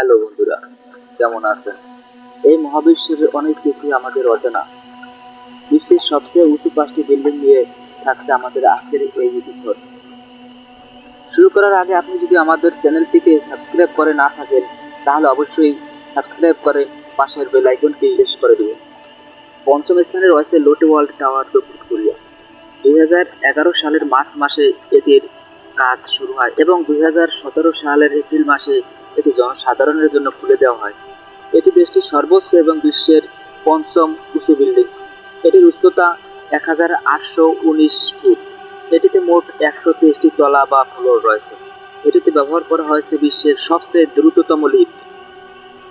Hello বন্ধুরা, কেমন আছেন? এই মহাবিশ্বের অনেক কিছুই আমাদের অজানা। বিশ্বের সবচেয়ে উঁচু পাঁচটি বিল্ডিং নিয়ে থাকছে আমাদের আজকের এই এপিসোড শুরু করার আগে আপনি যদি আমাদের চ্যানেলটিকে সাবস্ক্রাইব করে না থাকেন, তাহলে অবশ্যই সাবস্ক্রাইব করে পাশের বেল আইকনটি প্রেস করে দেবেন। পঞ্চম স্থানে রয়েছে লোটে ওয়ার্ল্ড টাওয়ার, দক্ষিণ কোরিয়া। দুই সালের মার্চ মাসে এটির কাজ শুরু হয় এবং দুই হাজার সতেরো সালের এপ্রিল মাসে এটি জনসাধারণের জন্য খুলে দেওয়া হয়। এটি দেশটির সর্বোচ্চ এবং বিশ্বের পঞ্চম উঁচু বিল্ডিং। এটির উচ্চতা এক হাজার আটশো উনিশ ফুট। এটিতে মোট একশো তেইশটি তলা বা ফ্লোর রয়েছে। এটিতে ব্যবহার করা হয়েছে বিশ্বের সবচেয়ে দ্রুততম লিফট।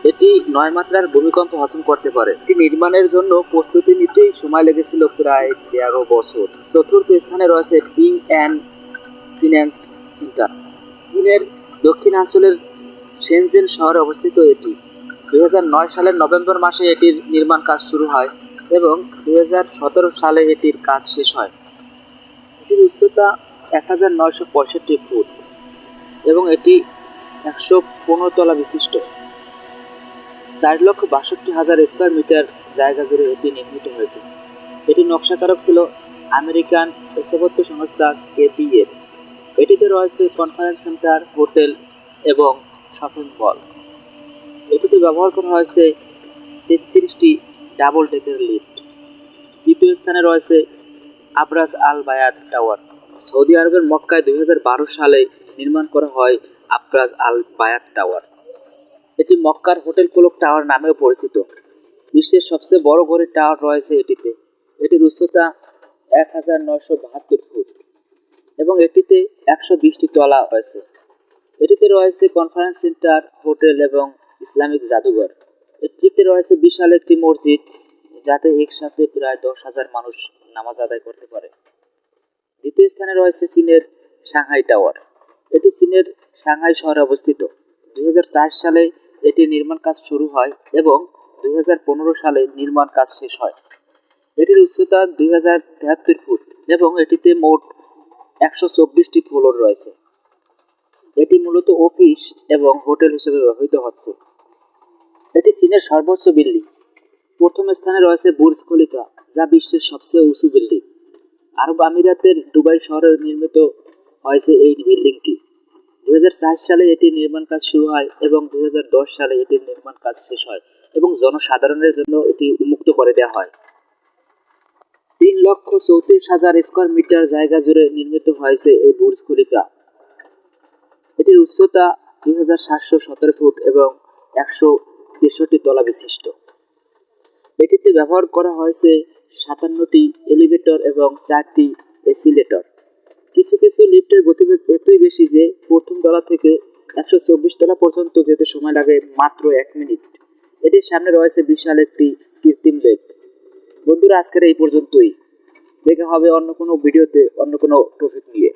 এটি নয় মাত্রার ভূমিকম্প হজম করতে পারে। এটি নির্মাণের জন্য প্রস্তুতি নিতেই সময় লেগেছিল প্রায় তেরো বছর। চতুর্থ স্থানে রয়েছে পিং অ্যান্ড ফিন্যান্স সেন্টার। চীনের দক্ষিণাঞ্চলের শেনজেন শহরে অবস্থিত এটি। দু হাজার নয় সালের নভেম্বর মাসে এটির নির্মাণ কাজ শুরু হয় এবং দু হাজার সতেরো সালে এটির কাজ শেষ হয়। এটির উচ্চতা এক হাজার নয়শো পঁয়ষট্টি ফুট এবং এটি একশো পনেরো তলা বিশিষ্ট। চার লক্ষ বাষট্টি হাজার স্কোয়ার মিটার জায়গা জুড়ে এটি নির্মিত হয়েছে। এটি নকশাকারক ছিল আমেরিকান স্থাপত্য সংস্থা কেপিএর এটিতে রয়েছে কনফারেন্স সেন্টার, হোটেল এবং শপিং মল এটিতে ব্যবহার করা হয়েছে তেত্রিশটি ডাবল ডেকের লিফট। দ্বিতীয় স্থানে রয়েছে আবরাজ আল বায়াত টাওয়ার। সৌদি আরবের মক্কায় দুই হাজার বারো সালে নির্মাণ করা হয় আবরাজ আল বায়াত টাওয়ার। এটি মক্কার হোটেল ক্লোক টাওয়ার নামেও পরিচিত। বিশ্বের সবচেয়ে বড় ঘরের টাওয়ার রয়েছে এটিতে। এটির উচ্চতা এক হাজার নয়শো বাহাত্তর ফুট এবং এটিতে একশো বিশটি তলা রয়েছে। এটিতে রয়েছে কনফারেন্স সেন্টার হোটেল এবং ইসলামিক জাদুঘর। এটিতে রয়েছে বিশাল একটি মসজিদ, যাতে একসাথে প্রায় দশ হাজার মানুষ নামাজ আদায় করতে পারে। দ্বিতীয় স্থানে রয়েছে চীনের সাংহাই টাওয়ার। এটি চীনের সাংহাই শহরে অবস্থিত। দুই হাজার চার সালে এটি নির্মাণ কাজ শুরু হয় এবং দুই হাজার পনেরো সালে নির্মাণ কাজ শেষ হয়। এটির উচ্চতা দুই ফুট এবং এটিতে মোট একশো চব্বিশটি ফ্লোর রয়েছে। এটি মূলত অফিস এবং হোটেল হিসেবে ব্যবহৃত হচ্ছে। এটি চীনের সর্বোচ্চ বিল্ডিং। প্রথম স্থানে রয়েছে বুর্জ খলিফা, যা বিশ্বের সবচেয়ে উঁচু বিল্ডিং। আরব আমিরাতের দুবাই শহরে নির্মিত হয়েছে এই বিল্ডিংটি। দুই সালে এটির নির্মাণ কাজ শুরু হয় এবং দুই হাজার দশ সালে এটির নির্মাণ কাজ শেষ হয় এবং জনসাধারণের জন্য এটি উন্মুক্ত করে দেওয়া হয়। তিন লক্ষ চৌত্রিশ হাজার স্কোয়ার মিটার জায়গা জুড়ে নির্মিত হয়েছে এই বুর্জ খলিফা। এটির উচ্চতা দুই হাজার সাতশো সতেরো ফুট এবং একশো তেষট্টি তলা বিশিষ্ট। এটিতে ব্যবহার করা হয়েছে সাতান্নটি এলিভেটর এবং চারটি এসিলেটর। কিছু কিছু লিফটের গতিবেগ এতই বেশি যে প্রথম তলা থেকে একশো চব্বিশ তলা পর্যন্ত যেতে সময় লাগে মাত্র এক মিনিট। এটির সামনে রয়েছে বিশাল একটি কৃত্রিম লেক। বন্ধুরা, আজকের এই পর্যন্তই। দেখা হবে অন্য কোনো ভিডিওতে, অন্য কোনো টপিক নিয়ে।